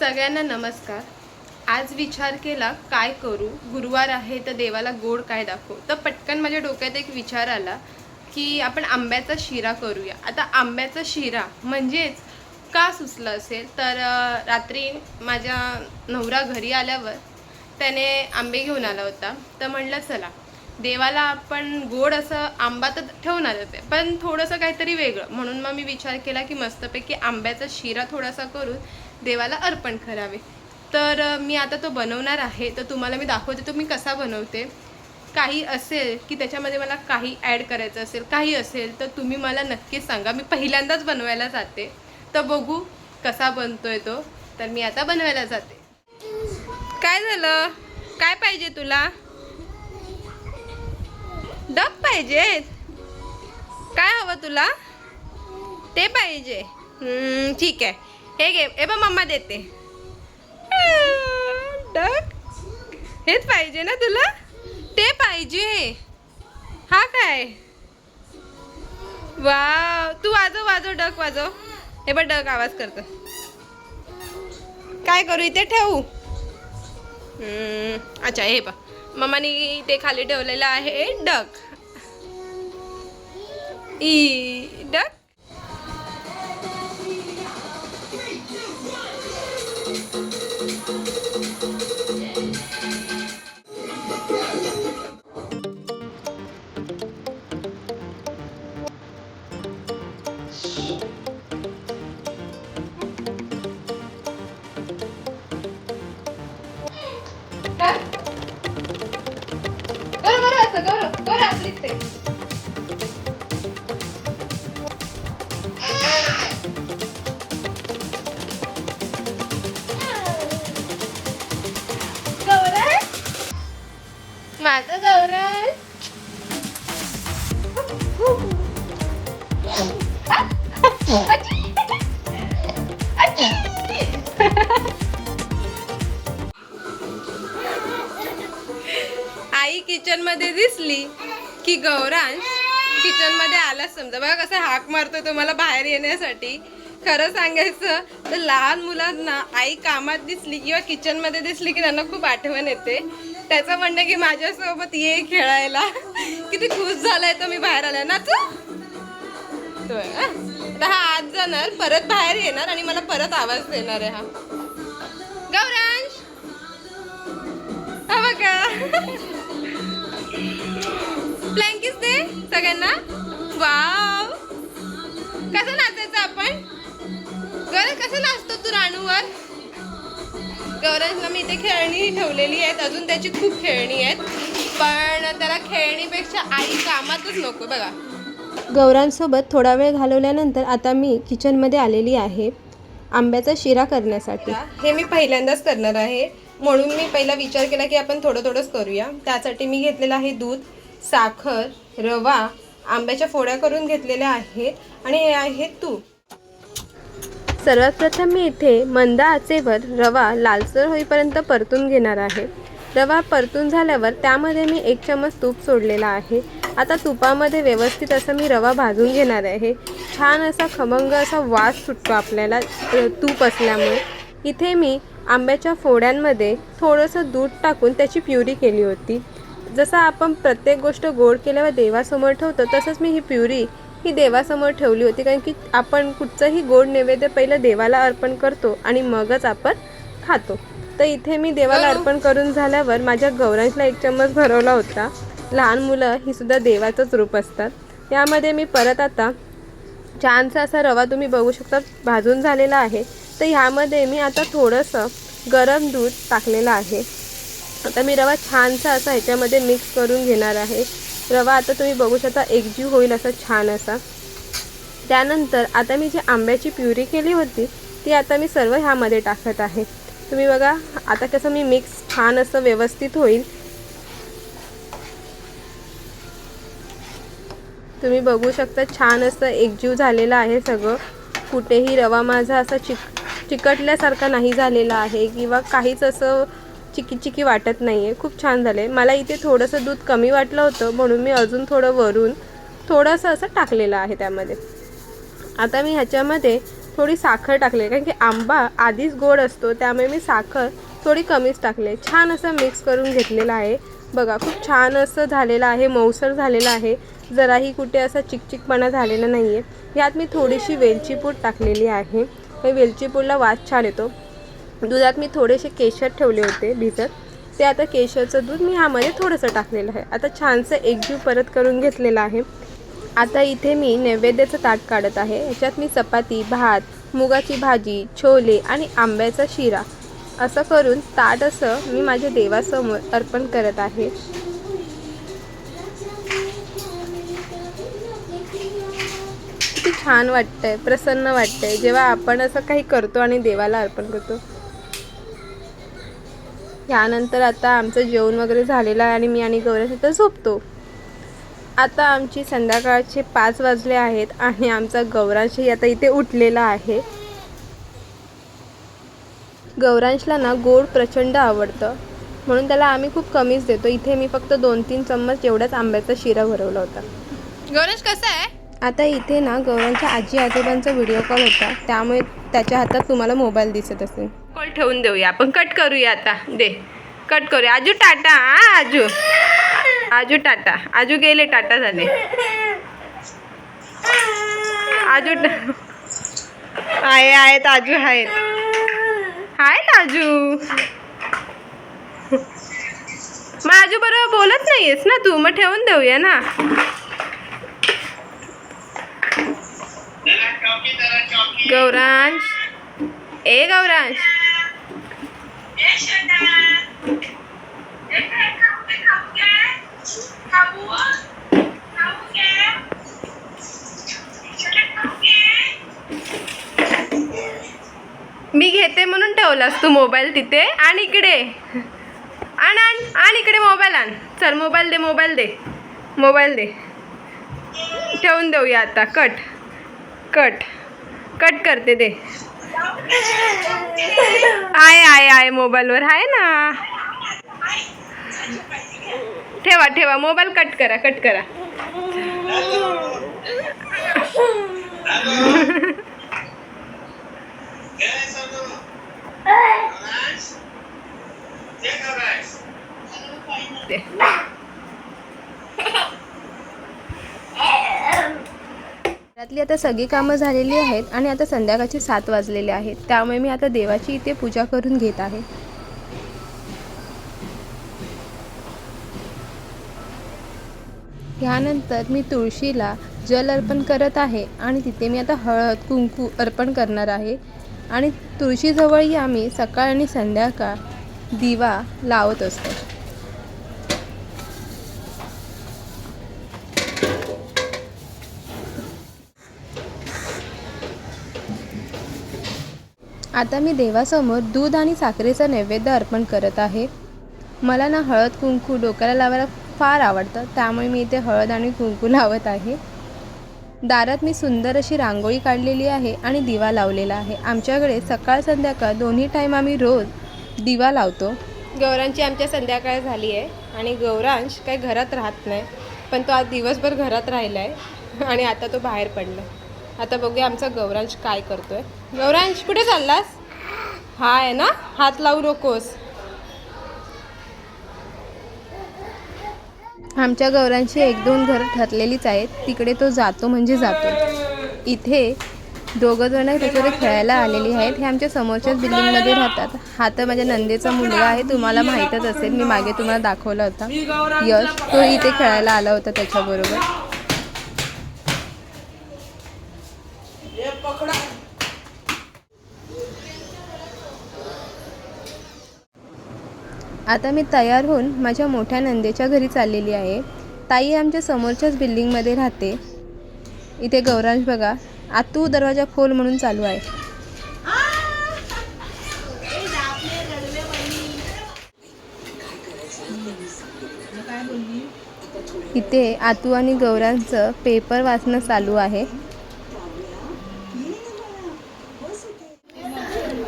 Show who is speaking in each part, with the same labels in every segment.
Speaker 1: सगळ्यांना नमस्कार. आज विचार केला काय करू? गुरुवार आहे तर देवाला गोड काय दाखवू? तर पटकन माझ्या डोक्यात एक विचार आला की आपण आंब्याचा शिरा करूया. आता आंब्याचा शिरा म्हणजेच का सुचलं असेल? तर रात्री माझ्या नवरा घरी आल्यावर त्याने आंबे घेऊन आला होता. तर म्हणलं चला देवाला आपण गोड असं आंबा तर ठेवणार होते पण थोडंसं काहीतरी वेगळं. म्हणून मग मी विचार केला की मस्तपैकी आंब्याचा शिरा थोडासा करून देवाला अर्पण करावे. तर मी आता तो बनवणार आहे. तर तुम्हाला मी दाखवते तो मी कसा बनवते. काही असेल की त्याच्यामध्ये मला काही ॲड करायचं असेल काही असेल तर तुम्ही मला नक्कीच सांगा. मी पहिल्यांदाच बनवायला जाते. तर बघू कसा बनतोय तो. तर मी आता बनवायला जाते. काय झालं? काय पाहिजे तुला? डब पाहिजे? काय हवं तुला? ते पाहिजे. ठीक आहे. हे घे हे ब मम्मा देते डक हेच पाहिजे ना तुला ते पाहिजे हा काय वाव तू वाजव वाजव डक वाजव हे बघ डक आवाज करतो काय करू इथे ठेवू अच्छा हे बघ मम्मानी ते खाली ठेवलेलं आहे डक ई डक समजा बघा कसं हाक मारतो तुम्हाला बाहेर येण्यासाठी. खरं सांगायचं तर लहान मुलांना आई कामात दिसली किंवा किचनमध्ये दिसली की त्यांना खूप आठवण येते. त्याचं म्हणणं की माझ्यासोबत ये खेळायला. किती खुश झालाय तो मी बाहेर आलाय ना तू? तो आहे आता हा आत जाणार परत बाहेर येणार आणि मला परत आवाज देणार आहे हा. गौरांश? हा बघा. ब्लँकेट दे सगळ्यांना. वाव. कसं नाचायचं आपण? गौरव कसं नाचतो तू राणूवर गौरवला मी इथे खेळणी ठेवलेली आहेत. अजून त्याची खूप खेळणी आहेत. पण त्याला खेळणीपेक्षा आई कामातच नको बघा.
Speaker 2: गौरांसोबत थोडा वेळ घालवल्यानंतर आता मी किचनमध्ये आलेली आहे आंब्याचा शिरा करण्यासाठी.
Speaker 1: हे मी पहिल्यांदाच करणार आहे. म्हणून मी पहिला विचार केला की आपण थोडं थोडंच करूया. त्यासाठी मी घेतलेलं आहे दूध साखर रवा आंब्याच्या फोड्या करून घेतलेल्या आहेत आणि हे आहे तूप
Speaker 2: सर्वात प्रथम मी इथे मंद आचेवर रवा लालसर होईपर्यंत परतून घेणार आहे. रवा परतून झाल्यावर त्यामध्ये मी एक चमच तूप सोडलेला आहे. आता तुपामध्ये व्यवस्थित असं मी रवा भाजून घेणार आहे. छान असा खमंग असा वास सुटतो आपल्याला तूप असल्यामुळे. इथे मी आंब्याच्या फोड्यांमध्ये थोडंसं दूध टाकून त्याची प्युरी केली होती. जसं आपण प्रत्येक गोष्ट गोड केल्यावर देवासमोर ठेवतो तसंच मी ही प्युरी ही देवासमोर ठेवली होती. कारण की आपण कुठचंही गोड नैवेद्य पहिलं देवाला अर्पण करतो आणि मगच आपण खातो. तर इथे मी देवाला अर्पण करून झाल्यावर माझ्या गौरांशला एक चम्मच भरवला होता. लहान मुलं ही सुद्धा देवाचंच रूप असतात. यामध्ये मी परत आता छानसा असा रवा तुम्ही बघू शकता भाजून झालेला आहे. तर ह्यामध्ये मी आता थोडंसं गरम दूध टाकलेलं आहे. आता मी रवा छानसा असा ह्याच्यामध्ये मिक्स करून घेणार आहे. रवा आता तुम्ही बघू शकता एकजीव होईल असा छान असा त्यानंतर आता मी जी आंब्याची प्युरी केली होती ती आता मी सर्व ह्यामध्ये टाकत आहे. तुम्ही बघा आता कसं मी मिक्स छान असं व्यवस्थित होईल. तुम्ही बघू शकता छान असं एकजीव झालेलं आहे सगळं. कुठेही रवा माझा असा चिक चिकटल्यासारखा नाही झालेला आहे किंवा काहीच असं चिकी चिकी वाटत नाही आहे खूप छान झालं आहे मला इथे थोडंसं दूध कमी वाटलं होतं म्हणून मी अजून थोडं वरून थोडंसं असं टाकलेलं आहे त्यामध्ये. आता मी ह्याच्यामध्ये
Speaker 1: थोडी साखर टाकली कारण की आंबा आधीच गोड असतो त्यामुळे मी साखर थोडी कमीच टाकले छान असं मिक्स करून घेतलेलं आहे. बघा खूप छान असं झालेलं आहे मऊसर झालेलं आहे. जराही कुठे असा चिकचिकपणा झालेला नाही आहे यात मी थोडीशी वेलची पूड टाकलेली आहे. हे वेलची पूडला वास छान येतो. दुधात मी थोडेसे केशर ठेवले होते भिजत. ते आता केशरचं दूध मी ह्यामध्ये थोडंसं टाकलेलं आहे. आता छानसं एकजीव परत करून घेतलेलं आहे. आता इथे मी नैवेद्याचं ताट काढत आहे. याच्यात मी चपाती भात मुगाची भाजी छोले आणि आंब्याचा शिरा. असं करून ताट असं मी माझ्या देवासमोर अर्पण करत आहे. किती छान वाटतंय प्रसन्न वाटतंय. जेव्हा आपण असं काही करतो आणि देवाला अर्पण करतो यानंतर आता आमचं जेवण वगैरे झालेलं आहे आणि मी आणि गौरव तिथं झोपतो. आता आमची संध्याकाळचे पाच वाजले आहेत आणि आमचा गौरांशही आता इथे उठलेला आहे. गौरांशला ना गोड प्रचंड आवडतं. म्हणून त्याला आम्ही खूप कमीच देतो. इथे मी फक्त दोन तीन चम्मच एवढाच आंब्याचा शिरा भरवला होता.
Speaker 3: गौरश कसं आहे?
Speaker 1: आता इथे ना गौरांच्या आजी आजोबांचा व्हिडिओ कॉल होता. त्यामुळे त्याच्या हातात तुम्हाला मोबाईल दिसत असेल.
Speaker 3: कॉल ठेवून देऊया. आपण कट करूया आता. दे. कट करूया. आजू टाटा हा आजू. आजू टाटा. आजू गेले टाटा झाले. आजू टा- आहे आहेत आजू आहेत. आहेत आजू. मग आजू बरोबर बोलत नाहीयेस ना तू? मग ठेवून देऊया ना. गौरांश. ए गौरांश. मी घेते म्हणून ठेवलास तू मोबाईल तिथे. आणि इकडे. आण आण इकडे मोबाईल आण. चल मोबाईल दे मोबाईल दे. मोबाईल दे. ठेवून देऊया आता. कट. कट. कट करते दे. आहे आहे आहे मोबाईलवर आहे ना ठेवा ठेवा मोबाईल कट करा कट करा दे.
Speaker 1: घरातली आता सगळी कामं झालेली आहेत आणि आता संध्याकाळचे सात वाजलेले आहेत. त्यामुळे मी आता देवाची इथे पूजा करून घेत आहे. ह्यानंतर मी तुळशीला जल अर्पण करत आहे आणि तिथे मी आता हळद कुंकू अर्पण करणार आहे. आणि तुळशीजवळही आम्ही सकाळ आणि संध्याकाळ दिवा लावत असतो. आता मी देवासमोर दूध आणि साखरेचा नैवेद्य अर्पण करत आहे. मला ना हळद कुंकू डोक्याला लावायला फार आवडतं त्यामुळे मी इथे हळद आणि कुंकू लावत आहे. दारात मी सुंदर अशी रांगोळी काढलेली आहे आणि दिवा लावलेला आहे. आमच्याकडे सकाळ संध्याकाळ दोन्ही टाईम आम्ही रोज दिवा लावतो. गौरांची आमच्या संध्याकाळ झाली आहे आणि गौरांश काही घरात राहत नाही पण तो आज दिवसभर घरात राहिला आहे आणि आता तो बाहेर पडला आता बघूया आमचा गौरांश काय करतो आहे गौरांश कुठे चाललास? हा आहे ना? हात लावू नकोस. आमच्या गौरांची एक दोन घरं ठरलेलीच आहेत. तिकडे तो जातो म्हणजे जातो. इथे दोघं जण त्याच्याकडे खेळायला आलेली आहेत. हे आमच्या समोरच्याच बिल्डिंगमध्ये राहतात. हा तर माझ्या नंदेचा मुलगा आहे. तुम्हाला माहीतच असेल. मी मागे तुम्हाला दाखवला होता. यश तो इथे खेळायला आला होता त्याच्याबरोबर. आता मी तयार होऊन माझ्या मोठ्या नंदेच्या घरी चाललेली आहे. ताई आमच्या समोरच्याच बिल्डिंगमध्ये राहते. इथे गौरांश बघा आतू दरवाजा खोल म्हणून चालू आहे. इथे आतू आणि गौरांचं पेपर वाचणं चालू आहे.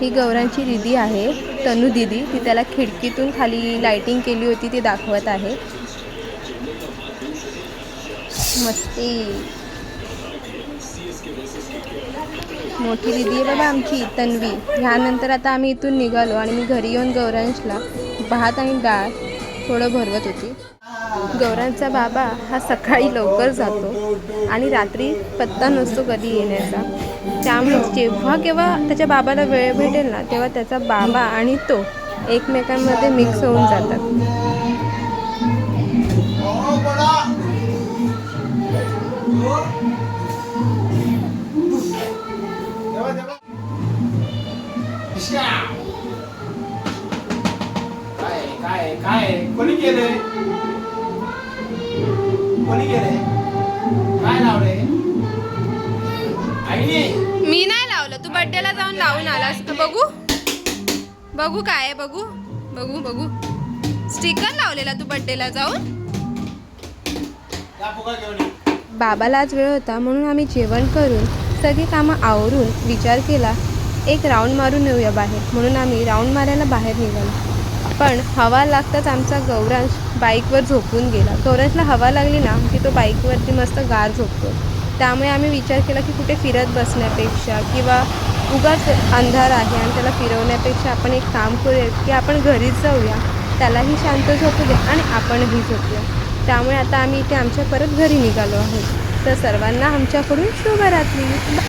Speaker 1: ही गौरांची दिदी आहे तनू दिदी. ती त्याला खिडकीतून खाली लाइटिंग केली होती ती दाखवत आहे. मस्ती. मोठी दिदी आहे बाबा आमची तन्वी. ह्यानंतर आता आम्ही इथून निघालो आणि मी घरी येऊन गौरांशला भात आणि डाळ थोडं भरवत होती. गौरांचा बाबा हा सकाळी लवकर जातो आणि रात्री पत्ता नसतो कधी येण्याचा. त्यामुळे जेव्हा केव्हा त्याच्या बाबाला वेळ भेटेल ना तेव्हा त्याचा बाबा आणि तो एकमेकांमध्ये मिक्स होऊन जातात.
Speaker 4: काय काय? कोणी केलंय? कोणी केलंय काय लावलंय? आईने
Speaker 3: मी नाही लावलं. तू बड्डेला जाऊन लावून आलास. बघू. बघू काय आहे बघू. बघू बघू. स्टिकर लावलेला तू बड्डेला जाऊन.
Speaker 1: बाबाला आज वेळ होता म्हणून आम्ही जेवण करून सगळी कामं आवरून विचार केला एक राऊंड मारून येऊया बाहेर. म्हणून आम्ही राऊंड मारायला बाहेर निघालो. पण हवा लागताच आमचा गौरांश बाईकवर झोपून गेला. गौरांशला हवा लागली ना की तो बाईकवरती मस्त गार झोपतो. त्यामुळे आम्ही विचार केला की कुठे फिरत बसण्यापेक्षा किंवा उगाच अंधार आहे आणि त्याला फिरवण्यापेक्षा आपण एक काम करूया की आपण घरीच जाऊया. त्यालाही शांत झोपू दे आणि आपणही झोपूया. त्यामुळे आता आम्ही इथे आमच्या परत घरी निघालो आहोत. तर सर्वांना आमच्याकडून शुभरात्री.